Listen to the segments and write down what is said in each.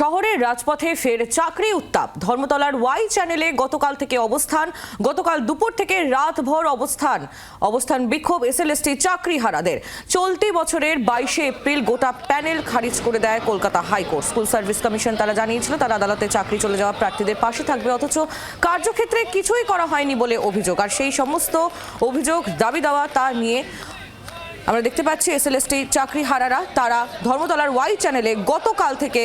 শহরের রাজপথে ফের চাকরি উত্তাপ। ধর্মতলার ওয়াই চ্যানেলে গতকাল থেকে অবস্থান, গতকাল দুপুর থেকে রাতভর অবস্থান। অবস্থান বিক্ষোভ, এসএলএসটি চাকরি হারাদের। চলতি বছরের বাইশে এপ্রিল গোটা প্যানেল খারিজ করে দেয় Kolkata high court. School service commission তারা জানিয়েছিল, তারা আদালতে চাকরি চলে যাওয়া প্রার্থীদের পাশে থাকবে, অথচ কার্যক্ষেত্রে কিছুই করা হয়নি বলে অভিযোগ। আর সেই সমস্ত অভিযোগ, দাবি দেওয়া তা নিয়ে আমরা দেখতে পাচ্ছি এসএলএসটি চাকরি হারারা তারা ধর্মতলার ওয়াই চ্যানেলে গতকাল থেকে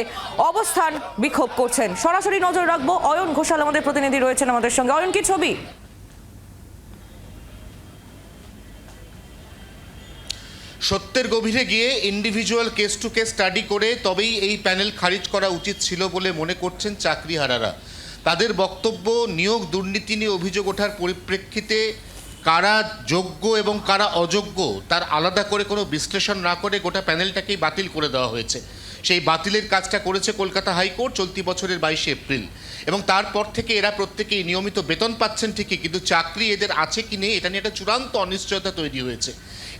অবস্থান বিক্ষোভ করছেন। সরাসরি নজর রাখব, অয়ন ঘোষাল আমাদের প্রতিনিধি রয়েছেন আমাদের সঙ্গে। অয়ন, কি ছবি? সত্যের গভীরে গিয়ে individual case to case study করে তবেই এই প্যানেল খারিজ করা উচিত ছিল বলে মনে করছেন চাকরিহারারা। তাদের বক্তব্য, নিয়োগ দুর্নীতি নিয়ে অভিযোগ ওঠার পরিপ্রেক্ষিতে কারা যোগ্য এবং কারা অযোগ্য, তার আলাদা করে কোনো বিশ্লেষণ না করে গোটা প্যানেলটাকেই বাতিল করে দেওয়া হয়েছে। সেই বাতিলের কাজটা করেছে কলকাতা হাইকোর্ট চলতি বছরের বাইশে এপ্রিল। এবং তারপর থেকে এরা প্রত্যেকেই নিয়মিত বেতন পাচ্ছেন ঠিকই, কিন্তু চাকরি এদের আছে কি নেই, এটা নিয়ে একটা চূড়ান্ত অনিশ্চয়তা তৈরি হয়েছে।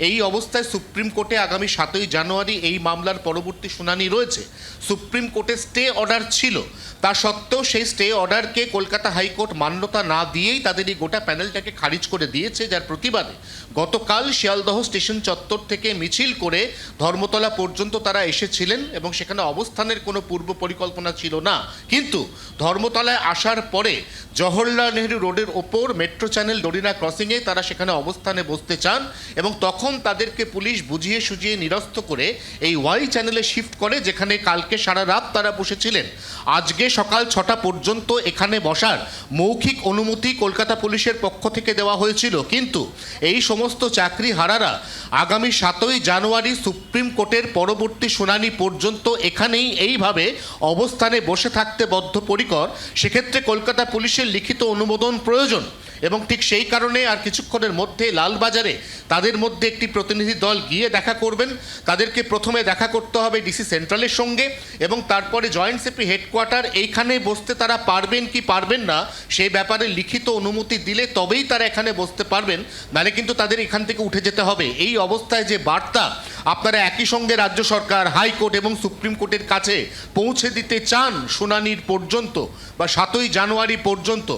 এই অবস্থায় সুপ্রিম কোর্টে আগামী সাতই জানুয়ারি এই মামলার পরবর্তী শুনানি রয়েছে। সুপ্রিম কোর্টে স্টে অর্ডার ছিল। তা সত্ত্বেও সেই স্টে অর্ডারকে কলকাতা হাইকোর্ট মান্যতা না দিয়েই তাদের এই গোটা প্যানেলটাকে খারিজ করে দিয়েছে, যার প্রতিবাদে গতকাল শিয়ালদহ স্টেশন চত্বর থেকে মিছিল করে ধর্মতলা পর্যন্ত তারা এসেছিলেন এবং সেখানে অবস্থানের কোনো পূর্ব পরিকল্পনা ছিল না। কিন্তু ধর্মতলায় আসার পরে জওহরলাল নেহরু রোডের ওপর মেট্রো চ্যানেল ডরিনা ক্রসিংয়ে তারা সেখানে অবস্থানে বসতে চান এবং তখন তাদেরকে পুলিশ বুঝিয়ে সুঝিয়ে নিরস্ত করে এই ওয়াই চ্যানেলে শিফট করে, যেখানে কালকে সারা রাত তারা বসেছিলেন। আজকে সকাল ছটা পর্যন্ত এখানে বসার মৌখিক অনুমতি কলকাতা পুলিশের পক্ষ থেকে দেওয়া হয়েছিল। কিন্তু এই সমস্ত চাকরি হারারা আগামী সাতই জানুয়ারি সুপ্রিম কোর্টের পরবর্তী শুনানি পর্যন্ত এখানেই এইভাবে অবস্থানে বসে থাকতে বদ্ধপরিকর সেক্ষেত্রে কলকাতা পুলিশের লিখিত অনুমোদন প্রয়োজন। এবং ঠিক সেই কারণে আর কিছুক্ষণের মধ্যে লালবাজারে তাদের মধ্যে একটি প্রতিনিধি দল গিয়ে দেখা করবেন। তাদেরকে প্রথমে দেখা করতে হবে ডিসি সেন্ট্রালের সঙ্গে এবং তারপরে জয়েন্ট সেপি হেডকোয়ার্টার, এইখানে বসতে তারা পারবেন কি পারবেন না সেই ব্যাপারে লিখিত অনুমতি দিলে তবেই তারা এখানে বসতে পারবেন নাহলে কিন্তু তাদের এখান থেকে উঠে যেতে হবে। এই অবস্থায় যে বার্তা আপনারা একই সঙ্গে রাজ্য সরকার, হাইকোর্ট এবং সুপ্রিম কোর্টের কাছে পৌঁছে দিতে চান, শুনানির পর্যন্ত বা সাতই জানুয়ারি পর্যন্ত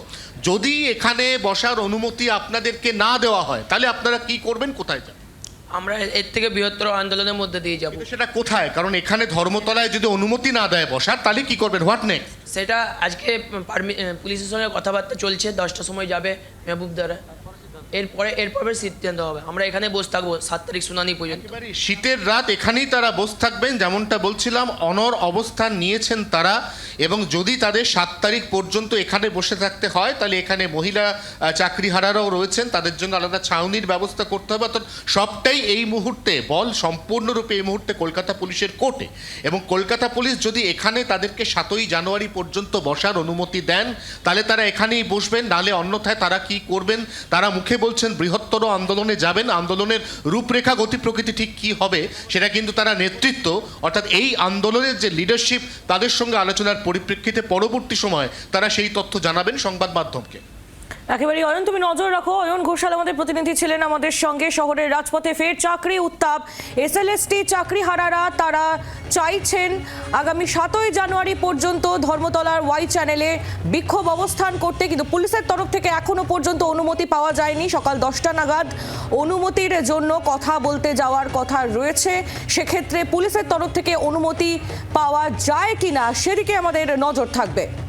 যদি এখানে বসার অনুমতি আপনাদেরকে না দেওয়া হয় তাহলে আপনারা কি করবেন? কোথায় যান আমরা এর থেকে বৃহত্তর আন্দোলনের মধ্যে দিয়ে যাব। সেটা কোথায়? কারণ এখানে ধর্মতলায় যদি অনুমতি না দেয় বসার তাহলে কি করবেন? What next? সেটা আজকে পুলিশের সঙ্গে কথাবার্তা চলছে দশটার সময় যাবে মেহবুব দ্বারা। এরপরে এরপরে সিদ্ধান্ত হবে। আমরা এখানে বসে থাকব সাত তারিখ শুনানি পর্যন্ত। শীতের রাত এখানেই তারা বসে থাকবেন যেমনটা বলছিলাম অনর অবস্থান নিয়েছেন তারা। এবং যদি তাদের সাত তারিখ পর্যন্ত এখানে বসে থাকতে হয়, তাহলে এখানে মহিলা চাকরিহারারাও রয়েছেন। তাদের জন্য আলাদা ছাউনির ব্যবস্থা করতে হবে। অর্থাৎ সবটাই এই মুহূর্তে, বল সম্পূর্ণরূপে এই মুহূর্তে কলকাতা পুলিশের কোর্টে। এবং কলকাতা পুলিশ যদি এখানে তাদেরকে সাতই জানুয়ারি পর্যন্ত বসার অনুমতি দেন, তাহলে তারা এখানেই বসবেন। নালে অন্যথায় তারা কি করবেন? তারা মুখে বলছেন, বৃহত্তর আন্দোলনে যাবেন। আন্দোলনের রূপরেখা, গতি প্রকৃতি ঠিক কি হবে, সেটা কিন্তু তারা নেতৃত্ব। অর্থাৎ এই আন্দোলনের যে লিডারশিপ তাদের সঙ্গে আলোচনার পরিপ্রেক্ষিতে পরবর্তী সময় তারা সেই তথ্য জানাবেন সংবাদ মাধ্যমকে। একেবারে অয়ন, তুমি নজর রাখো। অয়ন ঘোষাল আমাদের প্রতিনিধি ছিলেন আমাদের সঙ্গে। শহরের রাজপথে ফের চাকরি উত্তাপ। এসএলএসটি চাকরি হারারা তারা চাইছেন আগামী সাতই জানুয়ারি পর্যন্ত ধর্মতলার ওয়াই চ্যানেলে বিক্ষোভ অবস্থান করতে। কিন্তু পুলিশের তরফ থেকে এখনও পর্যন্ত অনুমতি পাওয়া যায়নি। সকাল দশটা নাগাদ অনুমতির জন্য কথা বলতে যাওয়ার কথা রয়েছে। সেক্ষেত্রে পুলিশের তরফ থেকে অনুমতি পাওয়া যায় কিনা সেদিকে আমাদের নজর থাকবে।